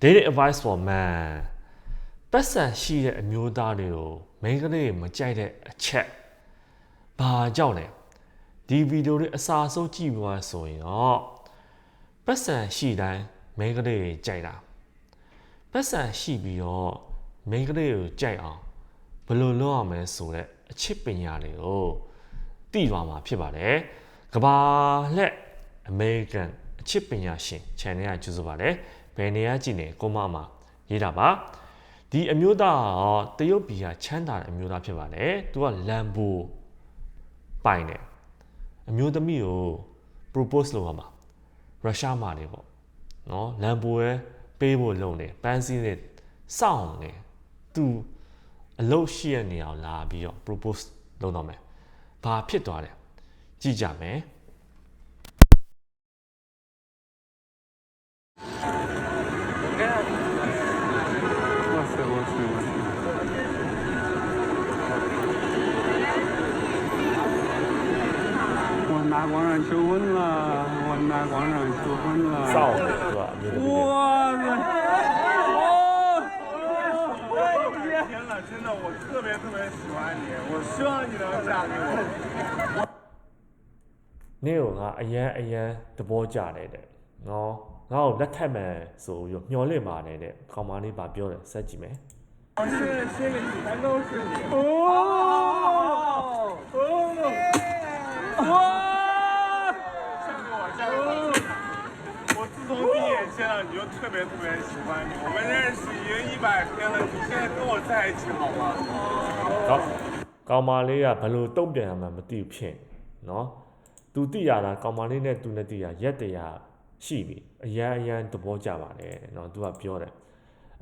dating advice for man ပတ်စံရှိတဲ့အမျိုးသားတွေကိုမိန်းကလေးမကြိုက်တဲ့အချက်ဘာကြောင့်လဲဒီဗီဒီယိုလေးအစာဆုံးကြည့်သွားဆိုရင်တော့ပတ်စံရှိတိုင်းမိန်းကလေးတွေကြိုက်တာပတ်စံရှိပြီးတော့မိန်းကလေးကိုကြိုက်အောင်ဘယ်လိုလုပ်ရမလဲဆိုတဲ့အချစ်ပညာတွေကိုသိသွားမှာဖြစ်ပါတယ်ကဘာလက် American အချစ်ပညာရှင် channel ကကျူးစွပါတယ် ဘယ်နေရာကြည့်နေကိုမမှာရေးတာပါဒီအမျိုးသားကတော့တရုတ်ပြည်ကချမ်းသာတဲ့အမျိုးသားဖြစ်ပါတယ်သူကလမ်ဘိုပိုင်တယ်အမျိုးသမီးကို propose လုပ်ရမှာရုရှားမှာနေပေါ့နော်လမ်ဘိုရဲ့ပေးဖို့လုပ်နေပန်းစည်းနဲ့စောင့်နေသူအလုပ်ရှိရနေအောင်လာပြီးတော့ propose လုပ်တော့မယ်ဘာဖြစ်သွားလဲကြည့်ကြမယ် နေ့ကငါအရန်အရန်သဘောကျတယ်တဲ့နော်ငါ့ကိုလက်ထပ်မယ်ဆိုပြီးမျောလင့်ပါတယ်တဲ့ကောင်မလေးပါပြောတယ်ဆက်ကြည့်မယ် 我现在心里全都是你。哦哦哇！嫁给我，嫁给我！我自从第一眼见到你就特别特别喜欢你，我们认识已经一百天了，你现在跟我在一起好吗？ နော်ကောင်မလေးကဘယ်လိုတုံ့ပြန်ရမှန်းမသိဘူးဖြစ်နေနော် သူတိရတာကောင်မလေးနဲ့သူနဲ့တိရရက်တရာရှိပြီအရန်အရန်သဘောကျပါတယ်တဲ့နော်သူကပြောတယ်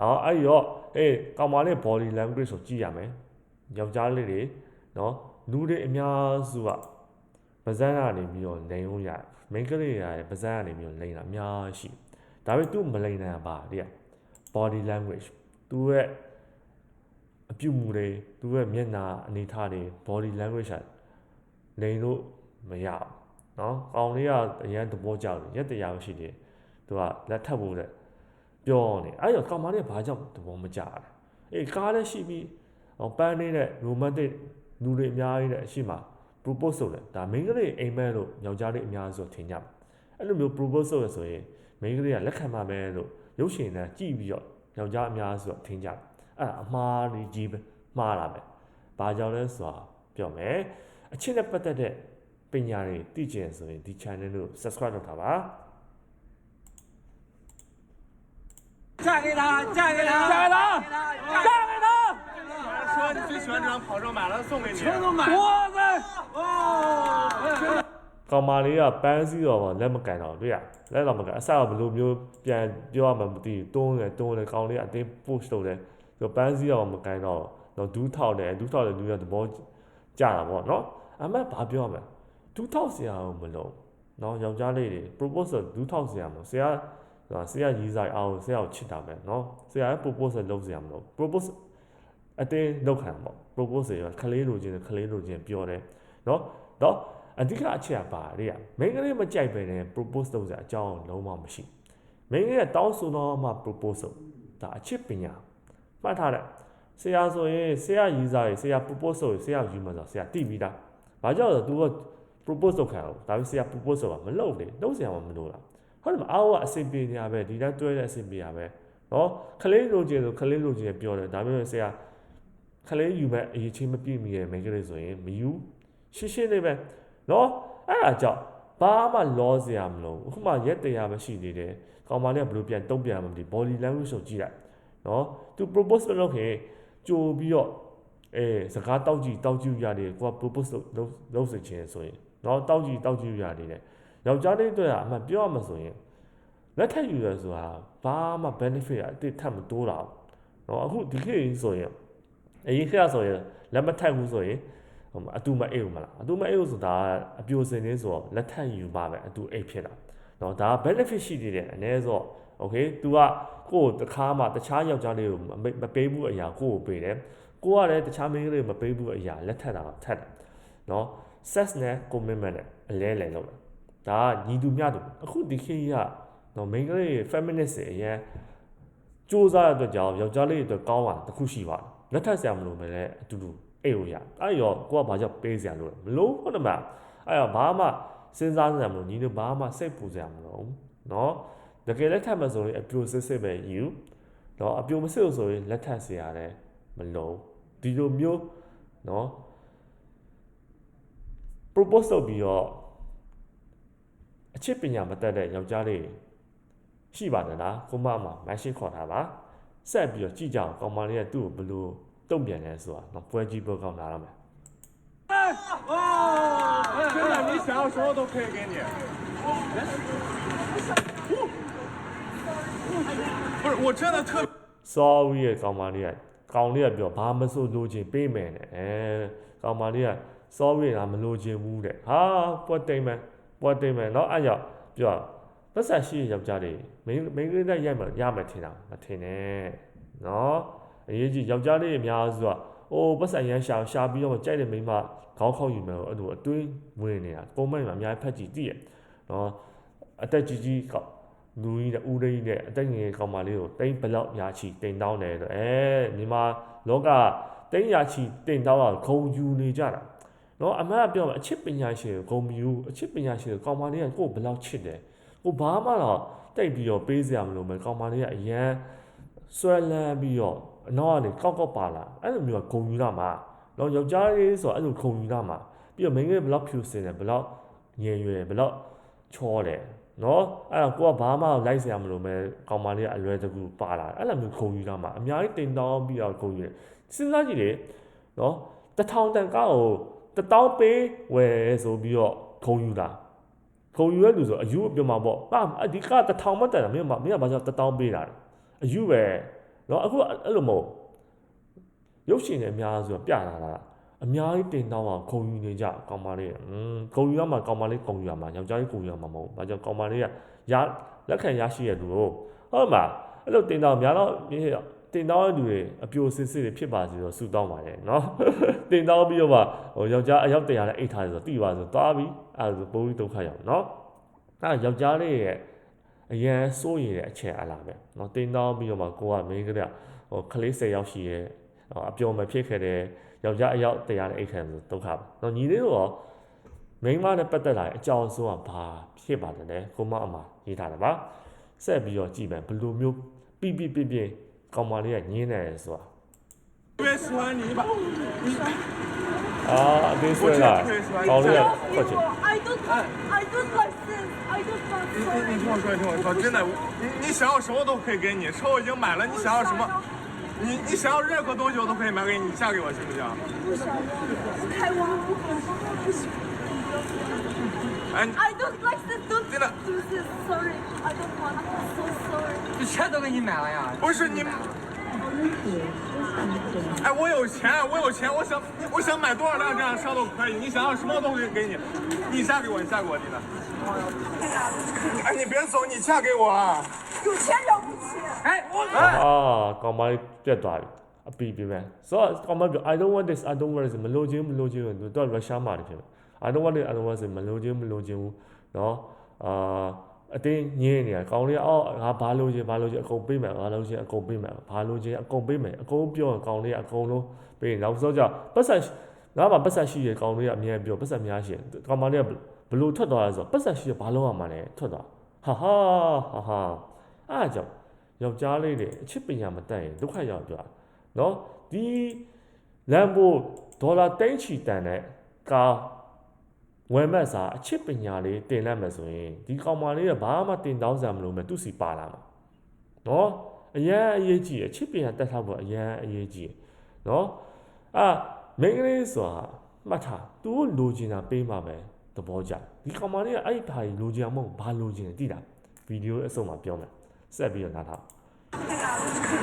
အော်အဲ့ဒီတော့အေးကောင်မလေး body language ဆိုကြည့်ရမယ်ယောက်ျားလေးတွေနော်လူတွေအများစုကပါဇက်ကနေပြီးတော့လိန်လို့ရတယ်မိန်းကလေးတွေကပါဇက်ကနေပြီးတော့လိန်တာအများရှိဒါပေမဲ့သူမလိန်နိုင်တာပါတဲ့ body language သူရဲ့အပြုတ်မှုတွေသူရဲ့မျက်နှာအနေထားတွေ body language ကလိန်လို့မရဘူး နော်ကောင်လေးကအရန်သဘောကျတယ်ရက်တရားရှိတယ်သူကလက်ထပ်ဖို့တဲ့ပြောနေအဲ့တော့ကောင်မလေးကဘာကြောင့်သဘောမကျလဲအေးကားလည်းရှိပြီးပန်းနေတဲ့ romantic လူတွေအများကြီးတဲ့အရှိမ propose ဆိုလဲဒါမိန်းကလေးအိမ်မက်လို့ယောက်ျားလေးအများဆိုထင်ကြတယ်အဲ့လိုမျိုး propose ဆိုရဆိုရင်မိန်းကလေးကလက်ခံမှာပဲလို့ရုပ်ရှင်နဲ့ကြည့်ပြီးတော့ယောက်ျားအများဆိုထင်ကြတယ်အဲ့ဒါအမှားကြီးပဲမှားတာပဲဘာကြောင့်လဲဆိုတာပြောမယ်အချစ်နဲ့ပတ်သက်တဲ့ ပညာတွေသိကျင်ဆိုရင်ဒီ channel ကို subscribe လုပ်ထားပါ 嫁给他，嫁给他，嫁给他，嫁给他，说你最喜欢这张跑车，买了送给你。全都买。哇塞！哇！ ။ကောင်မလေးကပန်းစည်းတော့မှလက်မကန်တော့တွေ့ရ။လက်တော့မကန်အစကဘယ်လိုမျိုးပြန်ပြောရမှမသိဘူး။တွန်းတယ်တွန်းတယ်ကောင်လေးကအတင်း push လုပ်တယ်။သူပန်းစည်းတော့မကန်တော့တော့ဒူးထောက်တယ်ဒူးထောက်တယ်လူရသဘောကျတာပေါ့နော်။အမတ်ဘာပြောရမလဲ။ ဒူးထောက်စရာကိုမလုံး။နော်ယောက်ျားလေးတွေ proposal ဒူးထောက်စရာမလိုဆရာဆိုတာဆရာရေးစားအောင်ဆရာကိုချစ်တာပဲနော်ဆရာရဲ့ proposal လုပ်စရာမလို proposal အတင်းလောက်ခံပေါ့ proposal ရခလေးလိုချင်တယ်ခလေးလိုချင်ပြောတယ်နော်တော့အဓိကအချက်ကပါလေကမိန်းကလေးမကြိုက်ပဲနဲ့ propose လုပ်စရာအကြောင်းလုံးဝမရှိမိန်းကလေးကတောင်းဆိုတော့မှ propose လုပ်ဒါအချစ်ပညာမှတ်ထားတဲ့ဆရာဆိုရင်ဆရာရေးစားရင်ဆရာ propose ဆိုရင်ဆရာယူမှာဆိုဆရာတိပြီးသားဘာကြောင့်လဲ तू က propose လုပ်ခံအောင်ဒါပြီးဆရာ propose ဆိုတာမလုပ်လေလုပ်ဆရာမမလို့လားဟုတ်တယ်မအားဝအဆင်ပြေနေရပဲဒီတိုင်းတွဲတဲ့အဆင်ပြေရပဲနော်ခလေးလိုချင်ဆိုခလေးလိုချင်ပြောတယ်ဒါပေမဲ့ဆရာခလေးယူမဲ့အရေးချင်းမပြည့်မီရဲ့ main ကလေးဆိုရင်မယူရှင်းရှင်းလေးပဲနော်အဲ့ဒါကြောင့်ဘာမှလောစရာမလိုဘူးခုမှရက်တရားမရှိသေးတယ်ကောင်မလေးကဘလို့ပြန်တုံ့ပြန်မှမသိ body language ဆိုကြည့်လိုက်နော်သူ propose လုပ်ခင်ကြိုပြီးတော့အဲစကားတောက်ကြည့်တောက်ကြည့်ရတယ်ကိုက propose လုပ်လုပ်စေချင်ဆိုရင် နော်တောက်ကြည့်တောက်ကြည့်ရနေတဲ့ယောက်ျားလေးအတွက်ကအမှပြောရမှဆိုရင်လက်ထပ်ယူရဆိုတာဘာမှ benefit အတိထပ်မတိုးတာနော်အခုဒီခေတ်ဆိုရင်အရင်ခေတ်ဆိုရင်လက်မထပ်ဘူးဆိုရင်ဟိုအတူမအိတ်ဘူးမလားအတူမအိတ်ဘူးဆိုတာအပြိုစင်နေဆိုတော့လက်ထပ်ယူပါပဲအတူအိတ်ဖြစ်တာနော်ဒါ benefit ရှိသေးတယ်အနည်းဆို okay तू ကကိုယ်တခါမှတခြားယောက်ျားလေးကိုမပေးဘူးအရာကိုယ်ကိုပေးတယ်ကိုကလည်းတခြားမိန်းကလေးကိုမပေးဘူးအရာလက်ထပ်တာထပ်တယ်နော် sex နဲ့ commitment နဲ့အလဲလဲလောက်တာဒါညီသူမျှသူအခုဒီခေတ်ကနော် main ကလေး feminist တွေအရင်စ조사ရတဲ့ကြောင့်ယောက်ျားလေးတွေအတွက်ကောင်းတာတစ်ခုရှိပါတယ်လက်ထပ်ဆရာမလို့ပဲလေအတူတူအဲ့လိုရအဲ့ရောကိုကဘာကြောင့်ပေးဆရာလို့မလို့ဟုတ်တယ်မအဲ့တော့ဘာမှစဉ်းစားဆရာမလို့ညီတို့ဘာမှစိတ်ပူဆရာမလို့နော်တကယ်လက်ထပ်မဆိုရင်အပြိုစစ်စစ်ပဲယူနော်အပြိုမစစ်လို့ဆိုရင်လက်ထပ်ဆရာလည်းမလို့ဒီလိုမျိုးနော် propose လုပ်ပြီးတော့အချစ်ပညာမတတ်တဲ့ယောက်ျားလေးရှိပါတယ်လားကိုမမှာမရှိခေါ်တာပါဆက်ပြီးတော့ကြည့်ကြအောင်ကောင်မလေးကသူ့ကိုဘယ်လိုတုံ့ပြန်လဲဆိုတာတော့ပွဲကြီးပွဲကောင်းလာတော့မယ် 真的，你想要什么都可以给你。不是，我真的特 sorry ရဲ့ကောင်မလေးကကောင်လေးကပြောဘာမဆိုလိုချင်ပေးမယ်နဲ့အဲကောင်မလေးက sorry လားမလိုချင်ဘူးတဲ့ဟာပွက်တိမ်မယ်ပွက်တိမ်မယ်เนาะအဲ့ကြောင့်ပြောပတ်ဆက်ရှိတဲ့ယောက်ျားလေးမင်းမင်းကလေးနဲ့ရိုက်မှရမယ်ထင်တာမထင်နဲ့เนาะအရေးကြီးယောက်ျားလေးအများစုကအိုးပတ်ဆက်ရမ်းရှာရှာပြီးတော့ကြိုက်တဲ့မိန်းမခေါင်းခေါက်ယူမယ်အဲ့လိုအတွေးဝင်နေတာပုံမှန်မှာအများကြီးဖက်ကြည့်တည်ရเนาะအသက်ကြီးကြီးကောက် လူကြီးနဲ့ဦးလေးကြီးနဲ့အသက်ငယ်ကောင်မလေးကိုတိမ့်ဘလောက်ရာချီတိမ်တောင်းတယ်ဆိုအဲမြန်မာလောကတိမ့်ရာချီတိမ်တောင်းတာခုံယူနေကြတာ နော်အမှန်ကပြောမှာအချစ်ပညာရှင်ကိုဂုံမယူအချစ်ပညာရှင်ကိုကောင်မလေးကကိုယ်ဘလောက်ချစ်တယ်ကိုဘာမှတော့တိတ်ပြီးတော့ပေးစရာမလိုမယ်ကောင်မလေးကအရန်ဆွဲလန်းပြီးတော့အနောက်ကနေကောက်ကောက်ပါလာအဲ့လိုမျိုးကဂုံယူလာမှာနော်ယောက်ျားလေးဆိုတော့အဲ့လိုဂုံယူလာမှာပြီးတော့မိန်းကလေးဘလောက်ဖြူစင်တယ်ဘလောက်ငယ်ရွယ်ဘလောက်ချောတယ်နော်အဲ့တော့ကိုကဘာမှလိုက်စရာမလိုမဲကောင်မလေးကအလွယ်တကူပါလာအဲ့လိုမျိုးဂုံယူလာမှာအများကြီးတင်တောင်းပြီးတော့ဂုံယူတယ်စဉ်းစားကြည့်လေနော်တထောင်တန်ကောက်ကို တတောင်းပေးဝယ်ဆိုပြီးတော့ဂုံယူတာဂုံယူရလူဆိုအယူအပြမှာပေါ့ဟာအဒီကတထောင်မတန်တာမင်းမမင်းကဘာကြောင့်တတောင်းပေးတာလဲအယူပဲနော်အခုအဲ့လိုမဟုတ်ရုပ်ရှင်တွေအများဆိုပြလာတာအများကြီးတင်တောင်းအောင်ဂုံယူနေကြကောင်မလေးอืมဂုံယူရမှာကောင်မလေးဂုံယူရမှာယောက်ျားကြီးဂုံယူရမှာမဟုတ်ဘူးဘာကြောင့်ကောင်မလေးကရလက်ခံရရှိရလူကိုဟုတ်မှာအဲ့လိုတင်တောင်းများတော့ တင်တောင်းတဲ့လူတွေအပြိုစစ်စစ်တွေဖြစ်ပါစေလို့ဆုတောင်းပါတယ်နော်တင်တောင်းပြီးတော့မှဟိုယောက်ျားအယောက်တရားနဲ့အိတ်ထားတယ်ဆိုတော့တိပါဆိုသွားပြီးအဲ့ဒါဆိုပုံပြီးဒုက္ခရောက်နော်အဲ့ယောက်ျားလေးရဲ့အရန်စိုးရင်တဲ့အချက်အလားပဲနော်တင်တောင်းပြီးတော့မှကိုကမင်းကလေးဟိုကလေး၁၀ယောက်ရှိရဲ့အပြိုမဖြစ်ခဲ့တဲ့ယောက်ျားအယောက်တရားနဲ့အိတ်ခံဆိုဒုက္ခပဲနော်ညီလေးတို့ရောမိန်းမနဲ့ပတ်သက်လာတဲ့အကြောင်းဆုံးကဘာဖြစ်ပါတယ်လဲကိုမအမရေးထားတယ်ပါဆက်ပြီးတော့ကြည့်မယ်ဘယ်လိုမျိုးပြပြပြပြ 干嘛的？你呢是吧？特别喜欢你吧，你。啊，好，过去。I 你你你听我说，你听我说，真的，你你想要什么都可以给你，车我已经买了，你想要什么，你你想要任何东西我都可以买给你，嫁给我行不行？不想要，太忘了可，不行。行。哎，你 I don't like this. Don't 真的 do this. Sorry. I don't want. I'm so sorry. 这车都给你买了呀？不是你。哎，我有钱，我有钱，我想我想买多少辆这样的车都可以，你想要什么都可以给你，你嫁给我，你嫁给我，你的。哎，你别走，你嫁给我啊！有钱了不起。哎，我 အာကောင်မလေးပြတ်သွားပြီအပီပြပဲဆိုတော့ကောင်မပြော I don't want this I don't want this မလိုချင်ဘူးမလိုချင်ဘူးသူတော့ရုရှားမှာနေဖြစ်မယ် I don't want it I don't want this မလိုချင်ဘူးမလိုချင်ဘူးเนาะအာအတင်းညင်းနေတာကောင်လေးကအော်ငါဘာလိုချင်ဘာလိုချင်အကုန်ပေးမယ်ဘာလိုချင်အကုန်ပေးမယ်ဘာလိုချင်အကုန်ပေးမယ်အကုန်ပြောရင်ကောင်လေးကအကုန်လုံးပေးရင်နောက်ဆုံးကြပတ်ဆက်ငါမှပတ်ဆက်ရှိရကောင်လေးကအမြဲပြောပတ်ဆက်များရှိတယ်ကောင်မလေးကဘလို့ထွက်သွားလဲဆိုတော့ပတ်ဆက်ရှိရဘာလို့ရမှာလဲထွက်သွားဟာဟာဟာဟာအားကြောင့် ယောက်ျားလေးတွေအချစ်ပညာမတတ်ရင်ဒုက္ခရောက်ကြတာเนาะဒီလမ်ဘိုဒေါ်လာတိန့်ချီတန်တဲ့ကား ဝမ်မတ်စာအချစ်ပညာလေးတင်လိုက်မယ်ဆိုရင်ဒီကောင်မလေးကဘာမှတင်တောင်းစရာမလိုမဲ့သူ့စီပါလာမှာနော်အရန်အရေးကြီးအချစ်ပညာတက်ထားဖို့အရန်အရေးကြီးနော်အာမိန်းကလေးဆိုတာမှတ်ထားသူ့လိုချင်တာပေးမှာပဲသဘောကျဒီကောင်မလေးကအဲ့ဒါကြီးလိုချင်အောင်မဟုတ်ဘာလိုချင်လဲသိလားဗီဒီယိုအစုံမှာပြောမယ်ဆက်ပြီးတော့နားထောင်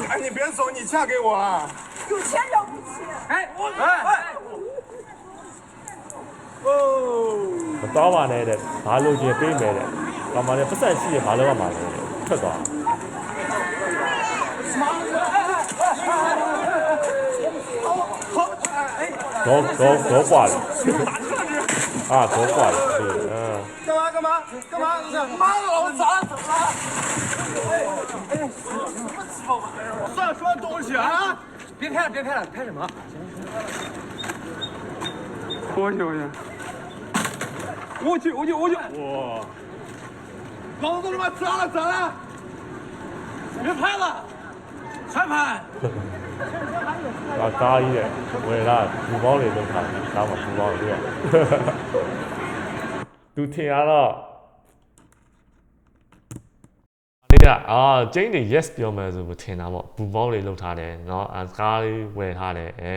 哎，你别走，你嫁给我啊！有钱了不起！哎，我哎。မတော်ပါနဲ့တဲ့ဘာလို့ချင်းပေးမယ်တဲ့။ကောင်မလေးပတ်သက်ရှိရဘာလို့ရမှာလဲတဲ့ထွက်သွား။တော့တော့တော့ပွားတယ်။အာတော့ပွားတယ်ဒီအာ 干嘛干嘛干嘛？妈的，我咋走了？ 好吧？算什么东西啊？别拍了，别拍了，拍什么？ 我去我去，我去我去我去！哇，老子都他妈砸了砸了，别拍了，裁拍！再砸一点，我也打，书包里都拍，打我书包里！都听见了。 လေးကအာကျင်းနေ yes ပြောမယ်ဆိုထင်တာပေါ့ဘူပေါင်းတွေလောက်ထားတယ်เนาะအကားလေးဝယ်ထားတယ်အဲ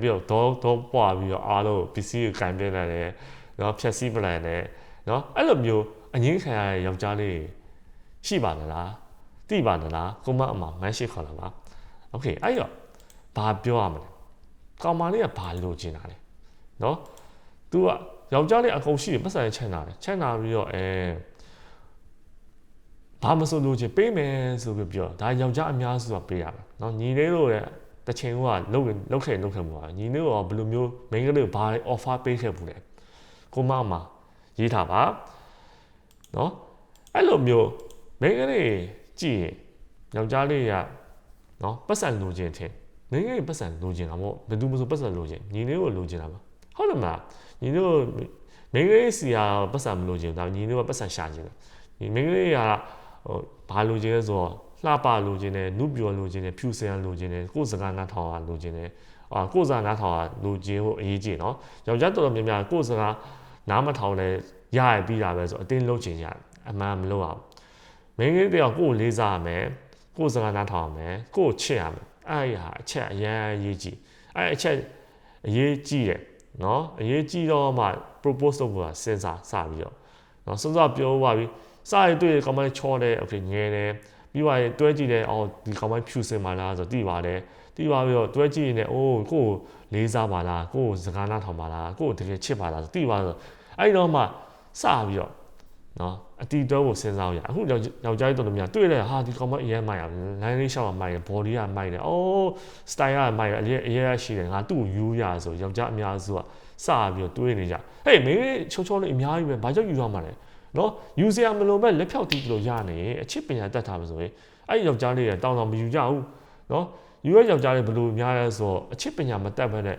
ပြီးတော့တော့တော့ပွားပြီးတော့အားလုံးပစ္စည်းကိုကင်ပြလိုက်တယ်เนาะဖြက်စီးပလန်တယ်เนาะအဲ့လိုမျိုးအငင်းခံရတဲ့ယောက်ျားလေးရှိပါမလားတိပါမလားကိုမအမမန်းရှိခေါ်လာပါโอเคအဲ့တော့ဘာပြောရမလဲကောင်မလေးကဘာလိုချင်တာလဲเนาะ तू ကယောက်ျားလေးအကုန်ရှိတယ်ပတ်စံချမ်းသာတယ်ချမ်းသာပြီးတော့အဲ ဘာမဆိုလို့ချင်ပေးမယ်ဆိုပြီးပြောဒါယောက်ျားအများစုကပေးရမယ်เนาะညီလေးတို့ရဲ့တချင်ကလုတ်လုတ်ခဲ့လုတ်ခဲ့မှာညီလေးကဘယ်လိုမျိုး main ကလေးကိုဘာ offer ပေးခဲ့ဘူးလဲကိုမအမရေးထားပါเนาะအဲ့လိုမျိုး main ကလေးကြည့်ရင်ယောက်ျားလေးကเนาะပတ်စံလိုချင်တယ် main ကလေးပတ်စံလိုချင်တာမို့ဘယ်သူမှဆိုပတ်စံလိုချင်ညီလေးကိုလိုချင်တာပါဟုတ်တယ်မလား ညီတို့မင်းကလေးစီကပတ်စံမလို့ခြင်းဒါညီတို့ကပတ်စံရှာခြင်းတယ်ညီမင်းကလေးက ဟိုဘာလိုချင်လဲဆိုတော့လှပလိုချင်တယ်နုပြောလိုချင်တယ်ဖြူစရန်လိုချင်တယ်ကိုယ်စကားနားထောင်တာလိုချင်တယ်အာကိုယ်စကားနားထောင်တာလိုချင်ဟိုအရေးကြီးနော်ယောက်ျားတော်တော်များများကိုယ်စကားနားမထောင်လဲရရပြီးတာပဲဆိုအတင်းလုံးချင်ရအမှန်မလို့အောင်မင်းကြီးတယောက်ကိုယ်လေးစားရမယ်ကိုယ်စကားနားထောင်ရမယ်ကိုယ်ချစ်ရမယ်အဲ့ရအချက်အရန်အရေးကြီးအဲ့အချက်အရေးကြီးတယ်နော်အရေးကြီးတော့မှ propose လုပ်ဖို့ကစဉ်းစားစပြီးတော့နော်စဉ်းစားပြောပါပြီ စရတွေ့ကောင်မလေးချောတယ် okay ငယ်တယ်ပြီးသွားရင်တွဲကြည့်တယ်အော်ဒီကောင်မလေးဖြူစင်ပါလားဆိုတော့တိပါတယ်တိပါပြီးတော့တွဲကြည့်ရင်လည်းအိုးကိုယ်လေးစားပါလားကိုယ်စကားနားထောင်ပါလားကိုယ်တကယ်ချစ်ပါလားဆိုတိပါဆိုအဲ့ဒီတော့မှစပြီးတော့เนาะအတီတွဲကိုစဉ်းစားရအခုယောက်ယောက်ျားကြီးတော်တော်များတွေ့တယ်ဟာဒီကောင်မအရင်မိုက်ရလမ်းလေးရှောက်မှမိုက်တယ် body ကမိုက်တယ်အိုး style ကမိုက်တယ်အရင်အရင်ရှိတယ်ငါသူ့ကိုယူရဆိုယောက်ျားအများစုကစပြီးတော့တွေးနေကြဟေးမင်းချောချောလေးအများကြီးပဲဘာကြောင့်ယူရမှာလဲ နော်ယူစရာမလိုမဲ့လက်ဖြောက်တီးလို့ရနေအချစ်ပညာတတ်တာပဲဆိုရင်အဲ့ဒီယောက်ျားလေးကတောင်းတောင်းမယူကြဘူးနော်ယူရယောက်ျားလေးဘယ်လိုများလဲဆိုတော့အချစ်ပညာမတတ်ဘဲနဲ့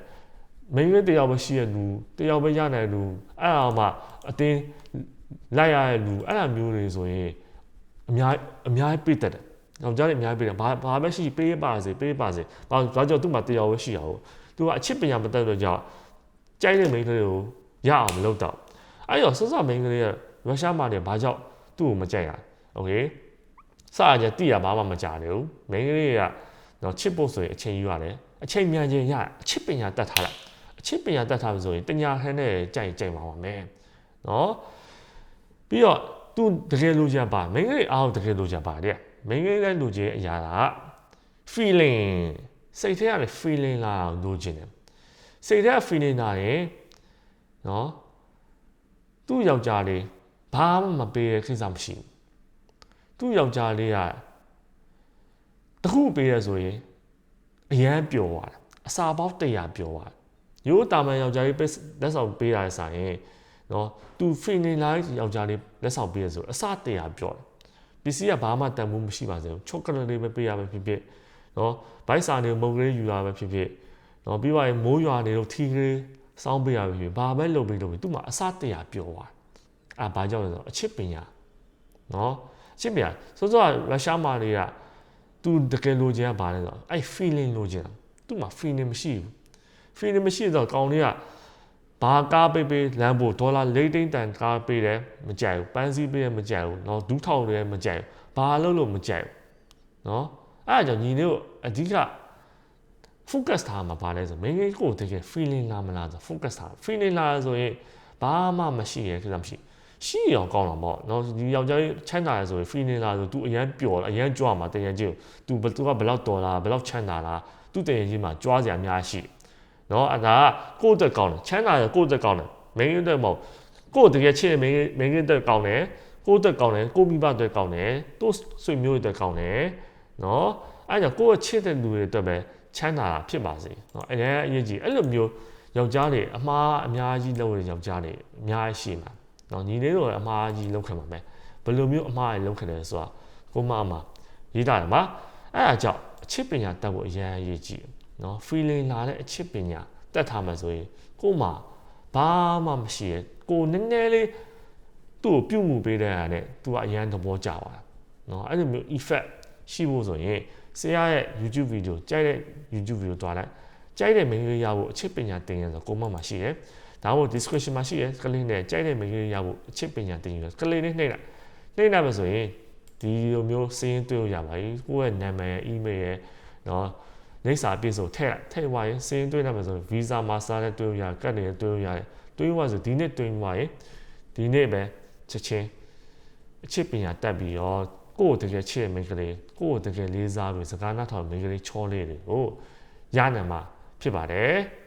မင်းလေးတယောက်ပဲရှိရလူတယောက်ပဲရနိုင်လူအဲ့ဒါမှအတင်းလိုက်ရတဲ့လူအဲ့ဒါမျိုးတွေဆိုရင်အများအများပြည့်တတ်တယ်ယောက်ျားလေးအများပြည့်တယ်ဘာဘာပဲရှိပေးပါစေပေးပါစေဘာဘာကြောင့်သူ့မှာတယောက်ပဲရှိရအောင်သူကအချစ်ပညာမတတ်တော့ကြောင့်ကြိုက်တဲ့မိန်းကလေးကိုရအောင်မလုပ်တော့အဲ့တော့စစမိန်းကလေးက ရုရှားမှာလည်းဘာကြောင့်သူ့ကိုမကြိုက်ရလဲ။ Okay စရကြတိရဘာမှမကြတယ်ဘူး။မိန်းကလေးကနော်ချစ်ဖို့ဆိုရင်အချိန်ယူရတယ်။အချိန်မြန်ခြင်းရအချစ်ပညာတတ်ထားလိုက်။အချစ်ပညာတတ်ထားဆိုရင်တညာဟန်းနဲ့ကြိုက်ကြိုက်ပါပါမယ်။နော်ပြီးတော့သူတကယ်လို့ကြပါမိန်းကလေးအားတကယ်လို့ကြပါတဲ့။မိန်းကလေးလည်းလူချင်းအရာက feeling စိတ်ထဲကလည်း feeling လာအောင်လုပ်ခြင်းတယ်။စိတ်ထဲ feeling လာရင်နော်သူ့ယောက်ျားလေး ဘာမှမပေးတဲ့ကိစ္စမရှိဘူးသူ့ယောက်ျားလေးကတခုပေးရဆိုရင်အရန်ပျော်သွားတယ်အစာပေါက်100ပျော်သွားတယ်ရိုးတာမန်ယောက်ျားလေးလက်ဆောင်ပေးတာဆိုင်ရင်နော်သူ feeling လာယောက်ျားလေးလက်ဆောင်ပေးရဆိုအစာ100ပျော်တယ်ပစ္စည်းကဘာမှတန်ဖိုးမရှိပါစေဘူးချောကလက်လေးပဲပေးရမယ်ဖြစ်ဖြစ်နော်ဘိုက်စာနေမုံကလေးယူရမယ်ဖြစ်ဖြစ်နော်ပြီးပါရင်မိုးရွာနေလို့ထီကလေးစောင်းပေးရမယ်ဖြစ်ဖြစ်ဘာပဲလုပ်ပေးလုပ်ပေးသူ့မှာအစာ100ပျော်သွားတယ် အာဘာကြောင့်လဲဆိုတော့အချစ်ပင်ရနော်အချစ်ပင်ရစောစောရုရှားမာတွေကသူတကယ်လိုချင်ကဘာလဲဆိုတော့အဲ့ feeling လိုချင်သူ့မှာ feeling မရှိဘူး feeling မရှိတော့ကောင်းလေးကဘာကားပေးပေးလမ်းဖို့ဒေါ်လာ၄သိန်းတန်ကားပေးတယ်မကြိုက်ဘူးပန်းစည်းပေးတယ်မကြိုက်ဘူးနော်ဒူးထောင်တယ်မကြိုက်ဘူးဘာလို့လို့မကြိုက်ဘူးနော်အဲ့ဒါကြောင့်ညီလေးကိုအဓိက focus ထားမှာဘာလဲဆိုမင်းကြီးကိုတကယ် feeling လာမလားဆို focus ထား feeling လာဆိုရင်ဘာမှမရှိရခင်ဗျမရှိဘူး ရှိရင်အောင်ကောင်းတာပေါ့နော်ဒီယောက်ျားကြီးချမ်းသာရဆိုရင် free နေလာဆို तू အရန်ပျော်လာအရန်ကြွမှာတရန်ကြီးကို तू तू ကဘလောက်တော်လာဘလောက်ချမ်းသာလာသူ့တရန်ကြီးမှာကြွားစရာအများရှိနော်အဒါကကိုယ့်အတွက်ကောင်းတယ်ချမ်းသာရကိုယ့်အတွက်ကောင်းတယ်မင်းကြီးအတွက်မဟုတ်ကိုယ့်တကယ်ချစ်တဲ့မင်းမင်းကြီးအတွက်ကောင်းတယ်ကိုယ့်အတွက်ကောင်းတယ်ကိုယ့်မိဘအတွက်ကောင်းတယ်သူ့ဆွေမျိုးအတွက်ကောင်းတယ်နော်အဲ့ဒါကိုယ့်ချစ်တဲ့လူတွေအတွက်ပဲချမ်းသာတာဖြစ်ပါစေနော်အရန်အရေးကြီးအဲ့လိုမျိုးယောက်ျားတွေအမှားအများကြီးလုပ်နေတဲ့ယောက်ျားတွေအများကြီးရှိမှာ နော်ညီလေးတို့လည်းအမှားကြီးလောက်ခံပါမယ်ဘယ်လိုမျိုးအမှားကြီးလောက်ခံလဲဆိုတာကိုမအမရေးတာမှာအဲ့အကြောင်းအချစ်ပညာတတ်ဖို့အရန်အရေးကြီးနော် feeling လာတဲ့အချစ်ပညာတတ်ထားမှဆိုရင်ကိုမဘာမှမရှိရကိုနည်းနည်းလေးသူ့ကိုပြုတ်မှုပေးတဲ့အရာနဲ့ तू ကအရန်သဘောကျသွားတာနော်အဲ့လိုမျိုး effect ရှိဖို့ဆိုရင်ဆရာရဲ့ YouTube video ကြိုက်တဲ့ YouTube video တွားလိုက်ကြိုက်တဲ့ main ရဖို့အချစ်ပညာတင်ရဆိုကိုမမှာရှိတယ် ဒါမှမဟုတ် description မှာရှိတယ်ကလေးနဲ့ကြိုက်တဲ့ main လေးရဖို့အချစ်ပညာသင်ရကလေးလေးနှိမ့်လိုက်နှိမ့်လိုက်မှဆိုရင်ဒီလိုမျိုးစင်းတွေ့ရပါပြီကိုယ့်ရဲ့နာမည်ရဲ့ email ရဲ့နော်လိပ်စာပြည့်စုံထည့်လိုက်ထည့်သွားရင်စင်းတွေ့ရမှာဆိုရင် visa master နဲ့တွေ့ရကတ်နဲ့တွေ့ရတယ်တွေ့ရဆိုဒီနေ့တွေ့ရရင်ဒီနေ့ပဲချက်ချင်းအချစ်ပညာတက်ပြီးတော့ကိုယ့်ကိုတကယ်ချစ်တဲ့မိန်းကလေးကိုယ့်ကိုတကယ်လေးစားပြီးစကားနားထောင်မိန်းကလေးချောလေးတွေကိုရနိုင်မှာဖြစ်ပါတယ်